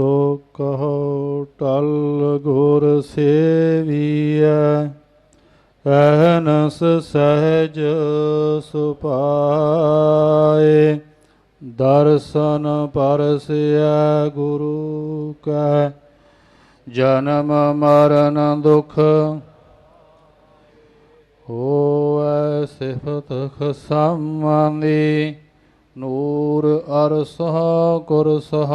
ਸੋ ਕਹੋ, ਟਲ ਗੁਰ ਸੇਵੀਐ, ਐਨਸ ਸਹਿਜ ਸੁਪਾਏ। ਦਰਸ਼ਨ ਪਰਸਿਐ ਗੁਰੂ ਕੈ, ਜਨਮ ਮਰਨ ਦੁਖ ਹੋਐ ਸਿਫਤ ਖਸਮਾਨੀ, ਨੂਰ ਅਰਸਹ ਕੁਰਸਹ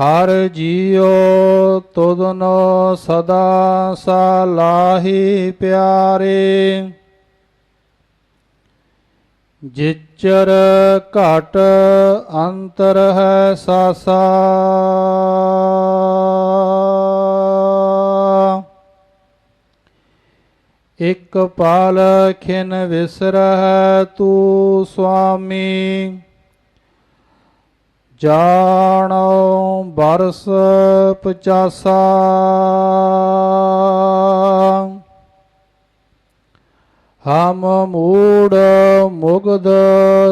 ਹਰ ਜੀਉ ਤੁਧਨੋ ਸਦਾ ਸਲਾਹੀ ਪਿਆਰੇ। ਜਿਚਰ ਘਟ ਅੰਤਰ ਹੈ ਸਾਸਾ। ਇਕ ਪਾਲ ਖਿਨ ਵਿਸਰਹਿ ਤੂ ਸੁਆਮੀ ਜਾਣੋ ਬਰਸ ਪਚਾਸਾ। ਹਮ ਮੂੜ ਮੁਗਧ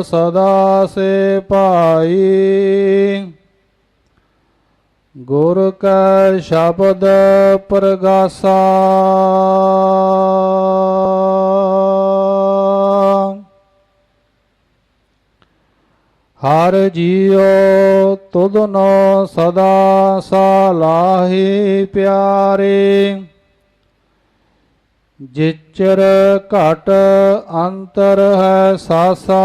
ਸਦਾ ਸੇ ਭਾਈ। ਗੁਰ ਕੈ ਸ਼ਬਦ ਪ੍ਰਗਾਸਾ। ਹਰ ਜੀਉ ਤੁਧਨੋ ਸਦਾ ਸਲਾਹੀ ਪਿਆਰੇ। ਜਿਚਰ ਘਟ ਅੰਤਰ ਹੈ ਸਾਸਾ।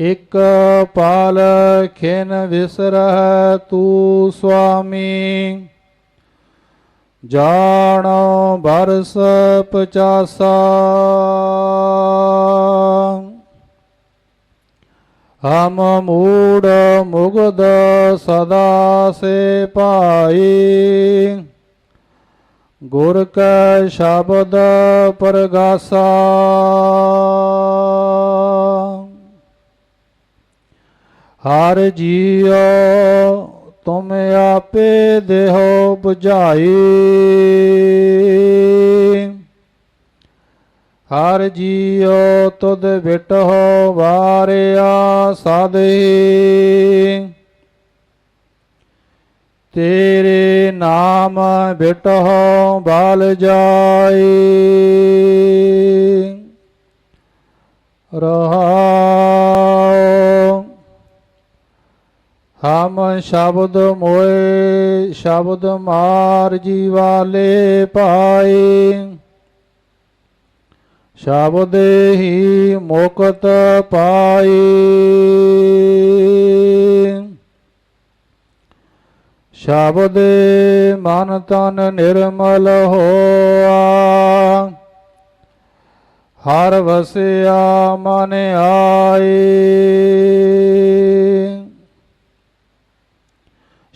ਇਕ ਪਾਲ ਖਿਨ ਵਿਸਰਹਿ ਤੂ ਸੁਆਮੀ ਜਾਣੋ ਬਰਸ ਪਚਾਸਾ। ਹਮ ਮੂੜ ਮੁਗਦ ਸਦਾ ਸੇ ਭਾਈ। ਗੁਰ ਕੈ ਸ਼ਬਦ ਪ੍ਰਗਾਸਾ। ਹਰ ਜੀਉ ਤੁਮ ਆਪੇ ਦੇਹੋ 부ਝਾਈ ਹਰ ਜੀਉ ਤੁਧ ਵਿਟਹੁ ਵਾਰਿਆ ਸਾਦੇ ਤੇਰੇ ਨਾਮ ਬਿਟਹੁ ਬਲ ਜਾਈ। ਰਹਾਉ ਹਮ ਸ਼ਬਦ ਮੋਏ, ਸ਼ਬਦ ਮਾਰ ਜੀਵਾਲੇ ਪਾਏ ਸ਼ਬਦ ਹੀ ਮੁਕਤ ਪਾਈ ਸ਼ਬਦ ਮਨ ਤਨ ਨਿਰਮਲ ਹੋਆ। ਹਰ ਵਸਿਆ ਮਨ ਆਏ।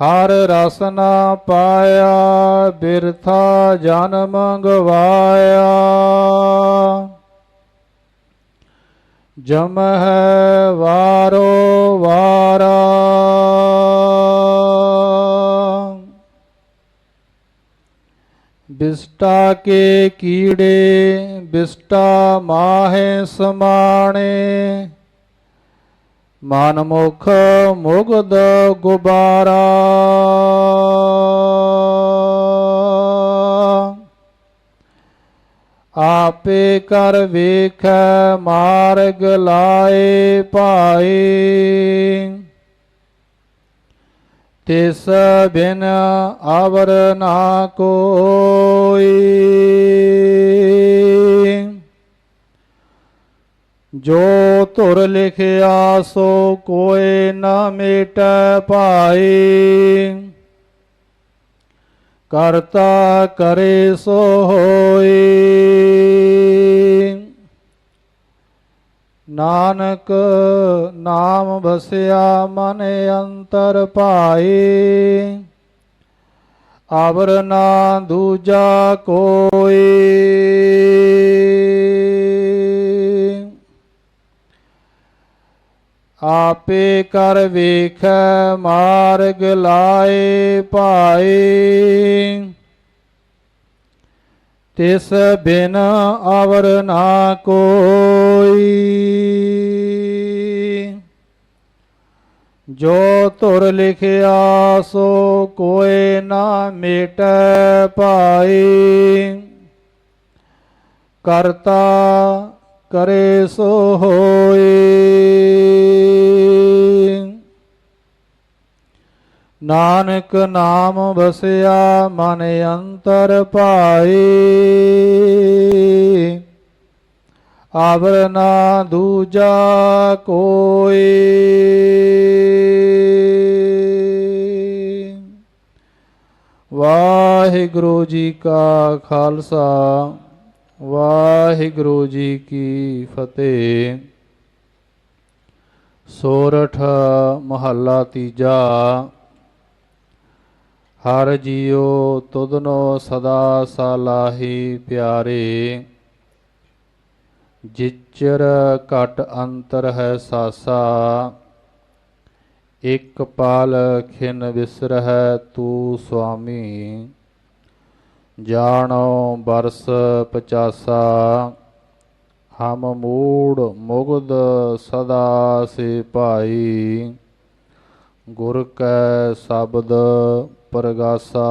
ਹਰ ਰਸ ਪਾਇਆ, ਬਿਰਥਾ ਜਨਮ ਗਵਾਇਆ। ਜਮ ਹੈ ਵਾਰੋ ਵਾਰਾ। ਬਿਸਟਾ ਕੇ ਕੀੜੇ, ਬਿਸਟਾ ਮਾਹੇ ਸਮਾਣੇ। ਮਨਮੁੱਖ ਮੁਗਦ ਗੁਬਾਰਾ। ਆਪੇ ਕਰ ਵੇਖੈ ਮਾਰਗ ਲਾਏ ਭਾਈ ਤਿਸ ਬਿਨ ਆਵਰ ਨਾ ਕੋਈ। ਜੋ ਧੁਰ ਲਿਖਿਆ ਸੋ ਕੋਏ ਨਾ ਮੇਟੈ ਭਾਈ। ਕਰਤਾ ਕਰੇ ਸੋ ਹੋਈ। ਨਾਨਕ ਨਾਮ ਵਸਿਆ ਮਨ ਅੰਤਰ ਭਾਈ। ਆਵਰ ਨਾ ਦੂਜਾ ਕੋਈ। ਆਪੇ ਕਰ ਵੇਖੈ, ਮਾਰਗ ਲਾਏ ਭਾਈ ਤਿਸ ਬਿਨ ਅਵਰ ਨਾ ਕੋਈ। ਜੋ ਤੁਰ ਲਿਖਿਆ, ਸੋ ਕੋਏ ਨਾ ਮੇਟੈ ਭਾਈ ਕਰਤਾ ਕਰੇ ਸੋ ਹੋਏ। ਨਾਨਕ ਨਾਮ ਵਸਿਆ, ਮਨ ਅੰਤਰ ਭਾਈ। ਆਵਰ ਨਾ ਦੂਜਾ ਕੋਈ। ਵਾਹਿਗੁਰੂ ਜੀ ਕਾ ਖਾਲਸਾ, ਵਾਹਿਗੁਰੂ ਜੀ ਕੀ ਫਤਿਹ। ਸੋਰਠ ਮਹੱਲਾ ਤੀਜਾ। ਹਰ ਜੀਉ ਤੁਧਨੋ ਸਦਾ ਸਲਾਹੀ ਪਿਆਰੇ। ਜਿਚਰ ਘਟ ਅੰਤਰ ਹੈ ਸਾਸਾ, ਇਕ ਪਾਲ ਖਿਨ ਵਿਸਰਹਿ ਤੂ ਸੁਆਮੀ। ਜਾਣੋ ਬਰਸ ਪਚਾਸਾ, ਹਮ ਮੂੜ ਮੁਗਦ ਸਦਾ ਸੇ ਭਾਈ। ਗੁਰ ਕੈ ਸ਼ਬਦ ਪਰਗਾਸਾ।